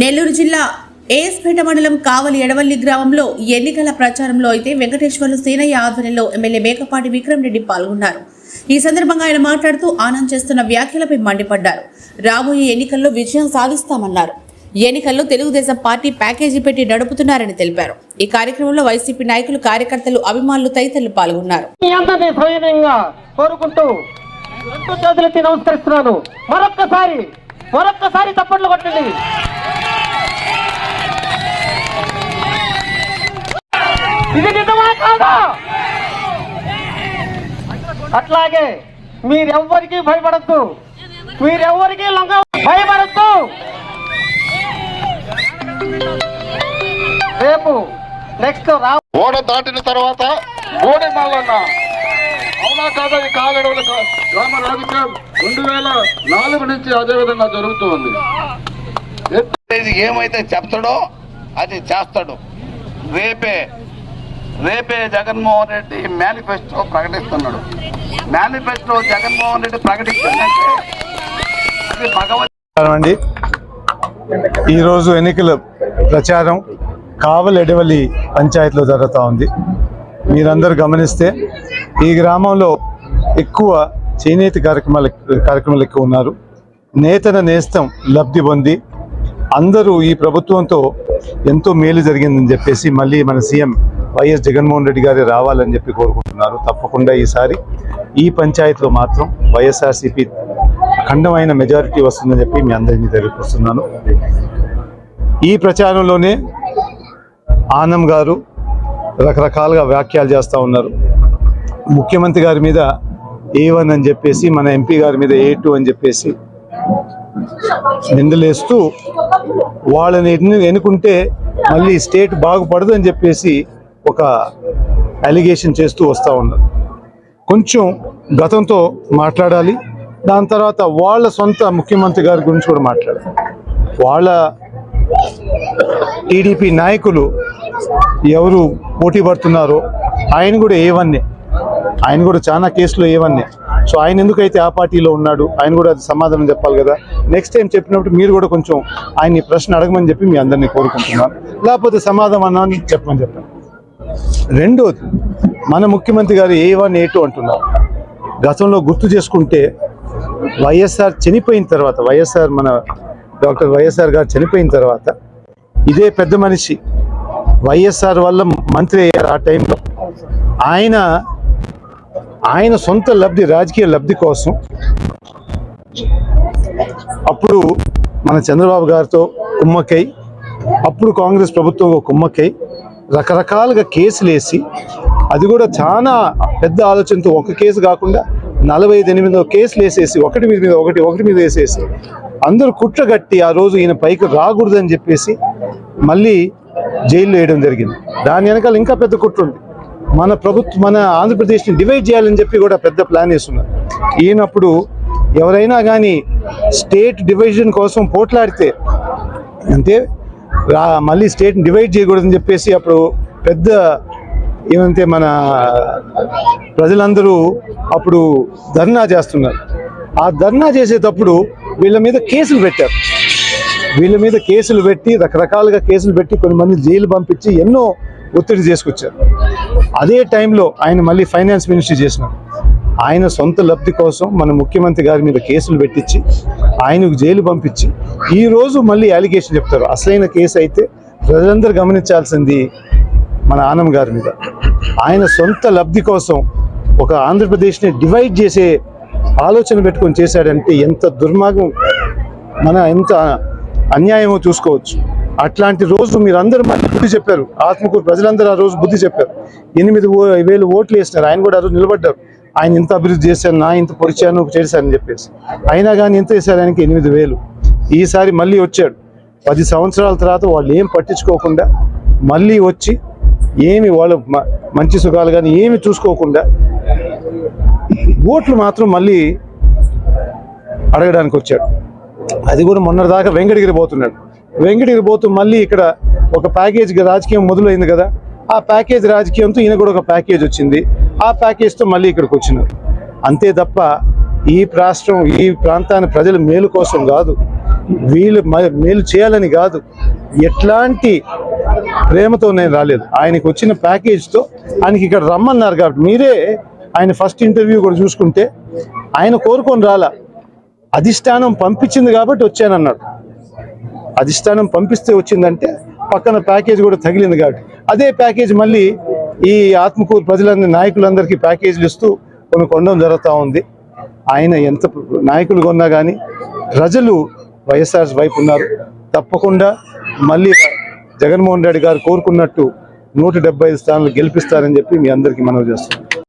నెల్లూరు జిల్లా ఏఎస్పేట మండలం కావలి ఎడవల్లి గ్రామంలో ఎన్నికల ప్రచారంలో అయితే వెంకటేశ్వర్లు సీనయ్య ఆధ్వర్యంలో ఎమ్మెల్యే మేకపాటి విక్రమ్ రెడ్డి పాల్గొన్నారు. ఈ సందర్భంగా ఆయన మాట్లాడుతూ ఆనంద్ చేస్తున్న వ్యాఖ్యలపై మండిపడ్డారు. రాబోయే ఎన్నికల్లో విజయం సాధిస్తామన్నారు. ఎన్నికల్లో తెలుగుదేశం పార్టీ ప్యాకేజీ పెట్టి నడుపుతున్నారని తెలిపారు. ఈ కార్యక్రమంలో వైసీపీ నాయకులు కార్యకర్తలు అభిమానులు తదితరులు పాల్గొన్నారు. కోరుకుంటూ నమస్కరిస్తున్నాను. మరొక్కసారి మరొక్కసారి తప్పట్లు కొట్టండి. ఇది నిజమా కాదా? అట్లాగే మీరెవ్వరికీ భయపడద్దు. మీరెవ్వరికీ లొంగ భయపడద్దు. రేపు నెక్స్ట్ రా ఓడ దాటిన తర్వాత ఓడి మల్లన్న అవునా కాదా ఈ కాలడవుల గ్రామ రాజకీయం రెండు వేల నాలుగు నుంచి అదే విధంగా జరుగుతూ ఉంది ఇది ఏమైతే చెప్తాడో అది చేస్తాడు. రేపే రేపే జగన్మోహన్ రెడ్డి మేనిఫెస్టో ప్రకటిస్తున్నాడు. మేనిఫెస్టో జగన్మోహన్ రెడ్డి ప్రకటించిందంటే అది అండి. ఈరోజు ఎన్నికల ప్రచారం కావలి ఎడవలి పంచాయతీలో జరుగుతూ ఉంది. మీరందరూ గమనిస్తే ఈ గ్రామంలో ఎక్కువ చేనేత కార్యక్రమాలు కార్యక్రమాలు ఎక్కువ ఉన్నారు. నేతన నేస్తం లబ్ధి పొంది అందరూ ఈ ప్రభుత్వంతో ఎంతో మేలు జరిగిందని చెప్పేసి మళ్ళీ మన సీఎం వైఎస్ జగన్మోహన్ రెడ్డి గారి రావాలని చెప్పి కోరుకుంటున్నారు. తప్పకుండా ఈసారి ఈ పంచాయతీలో మాత్రం వైఎస్ఆర్సీపీ అఖండమైన మెజారిటీ వస్తుందని చెప్పి మీ అందరినీ తెలియపరుస్తున్నాను. ఈ ప్రచారంలోనే ఆనం గారు రకరకాలుగా వ్యాఖ్యలు చేస్తూ ఉన్నారు. ముఖ్యమంత్రి గారి మీద ఏ వన్ అని చెప్పేసి మన ఎంపీ గారి మీద ఏ టూ అని చెప్పేసి నిందలేస్తూ వాళ్ళని ఎన్ని ఎన్నుకుంటే మళ్ళీ స్టేట్ బాగుపడదు అని చెప్పేసి ఒక అలిగేషన్ చేస్తూ వస్తూ ఉన్నారు. కొంచెం గతంతో మాట్లాడాలి. దాని తర్వాత వాళ్ళ సొంత ముఖ్యమంత్రి గారి గురించి కూడా మాట్లాడాలి. వాళ్ళ టీడీపీ నాయకులు ఎవరు పోటీ పడుతున్నారో ఆయన కూడా ఏవన్నే ఆయన కూడా చాలా కేసులు ఏవన్నే సో ఆయన ఎందుకైతే ఆ పార్టీలో ఉన్నాడు ఆయన కూడా అది సమాధానం చెప్పాలి కదా. నెక్స్ట్ టైం చెప్పినప్పుడు మీరు కూడా కొంచెం ఆయన ఈ ప్రశ్న అడగమని చెప్పి మీ అందరినీ కోరుకుంటున్నాను. లేకపోతే సమాధానం చెప్పమని చెప్పాను. రెండోది మన ముఖ్యమంత్రి గారు ఏ వన్ ఏ టూ అంటున్నారు. గతంలో గుర్తు చేసుకుంటే వైఎస్ఆర్ చనిపోయిన తర్వాత వైఎస్ఆర్ మన డాక్టర్ వైఎస్ఆర్ గారు చనిపోయిన తర్వాత ఇదే పెద్ద మనిషి వైఎస్ఆర్ వల్ల మంత్రి అయ్యారు ఆ టైంలో. ఆయన ఆయన సొంత లబ్ధి రాజకీయ లబ్ధి కోసం అప్పుడు మన చంద్రబాబు గారితో కుమ్మక్కై అప్పుడు కాంగ్రెస్ ప్రభుత్వం కుమ్మక్కై రకరకాలుగా కేసులు వేసి అది కూడా చాలా పెద్ద ఆలోచనతో ఒక కేసు కాకుండా నలభై ఐదు ఎనిమిదో కేసులు వేసేసి ఒకటి మీద మీద ఒకటి ఒకటి మీద వేసేసి అందరూ కుట్రగట్టి ఆ రోజు ఈయన పైకి రాకూడదని చెప్పేసి మళ్ళీ జైల్లో వేయడం జరిగింది. దాని వెనకాల ఇంకా పెద్ద కుట్రుంది మన ప్రభుత్వం మన ఆంధ్రప్రదేశ్ని డివైడ్ చేయాలని చెప్పి కూడా పెద్ద ప్లాన్ వేస్తున్నారు. ఈయనప్పుడు ఎవరైనా కానీ స్టేట్ డివిజన్ కోసం పోట్లాడితే అంటే రా మళ్ళీ స్టేట్ని డివైడ్ చేయకూడదని చెప్పేసి అప్పుడు పెద్ద ఏమంటే మన ప్రజలందరూ అప్పుడు ధర్నా చేస్తున్నారు. ఆ ధర్నా చేసేటప్పుడు వీళ్ళ మీద కేసులు పెట్టారు. వీళ్ళ మీద కేసులు పెట్టి రకరకాలుగా కేసులు పెట్టి కొంతమంది జైలు పంపించి ఎన్నో ఒత్తిడి చేసుకొచ్చారు. అదే టైంలో ఆయన మళ్ళీ ఫైనాన్స్ మినిస్ట్రీ చేసినారు. ఆయన సొంత లబ్ధి కోసం మన ముఖ్యమంత్రి గారి మీద కేసులు పెట్టించి ఆయనకు జైలు పంపించి ఈరోజు మళ్ళీ అలిగేషన్ చెప్తారు. అసలైన కేసు అయితే ప్రజలందరూ గమనించాల్సింది మన ఆనం గారి మీద. ఆయన సొంత లబ్ధి కోసం ఒక ఆంధ్రప్రదేశ్ని డివైడ్ చేసే ఆలోచన పెట్టుకొని చేశాడంటే ఎంత దుర్మార్గం మన ఎంత అన్యాయమో చూసుకోవచ్చు. అట్లాంటి రోజు మీరందరూ మళ్ళీ బుద్ధి చెప్పారు. ఆత్మకూరు ప్రజలందరూ ఆ రోజు బుద్ధి చెప్పారు. ఎనిమిది ఓ- వేలు ఓట్లు వేసినారు. ఆయన కూడా ఆ రోజు నిలబడ్డారు. ఆయన ఇంత అభివృద్ధి చేశాను నా ఇంత పొడిచాను చేశానని చెప్పేసి. అయినా కానీ ఎంత వేశారు ఆయనకి? ఎనిమిది వేలు. ఈసారి మళ్ళీ వచ్చాడు. పది సంవత్సరాల తర్వాత వాళ్ళు ఏం పట్టించుకోకుండా మళ్ళీ వచ్చి ఏమి వాళ్ళు మంచి సుఖాలు కానీ ఏమి చూసుకోకుండా ఓట్లు మాత్రం మళ్ళీ అడగడానికి వచ్చాడు. అది కూడా మొన్నటిదాకా వెంకటగిరి పోతున్నాడు. వెంకటగిరి పోతూ మళ్ళీ ఇక్కడ ఒక ప్యాకేజ్ రాజకీయం మొదలైంది కదా ఆ ప్యాకేజ్ రాజకీయంతో ఈయన కూడా ఒక ప్యాకేజ్ వచ్చింది. ఆ ప్యాకేజ్తో మళ్ళీ ఇక్కడికి వచ్చినారు. అంతే తప్ప ఈ రాష్ట్రం ఈ ప్రాంతాన్ని ప్రజల మేలు కోసం కాదు వీళ్ళు మేలు చేయాలని కాదు ఎట్లాంటి ప్రేమతో నేను రాలేదు. ఆయనకు వచ్చిన ప్యాకేజ్తో ఆయనకి ఇక్కడ రమ్మన్నారు కాబట్టి మీరే ఆయన ఫస్ట్ ఇంటర్వ్యూ కూడా చూసుకుంటే ఆయన కోరుకొని రాలా. అధిష్టానం పంపించింది కాబట్టి వచ్చానన్నాడు అధిష్టానం పంపిస్తే వచ్చిందంటే పక్కన ప్యాకేజ్ కూడా తగిలింది కాబట్టి. అదే ప్యాకేజ్ మళ్ళీ ఈ ఆత్మకూరు ప్రజలందరి నాయకులందరికీ ప్యాకేజీలు ఇస్తూ కొన్ని కొనడం జరుగుతూ ఉంది. ఆయన ఎంత నాయకులు కొన్నా కానీ ప్రజలు వైఎస్ఆర్ వైపు ఉన్నారు. తప్పకుండా మళ్ళీ జగన్మోహన్ రెడ్డి గారు కోరుకున్నట్టు నూట ఐదు స్థానాలు గెలిపిస్తారని చెప్పి మీ అందరికీ మనవి చేస్తున్నాను.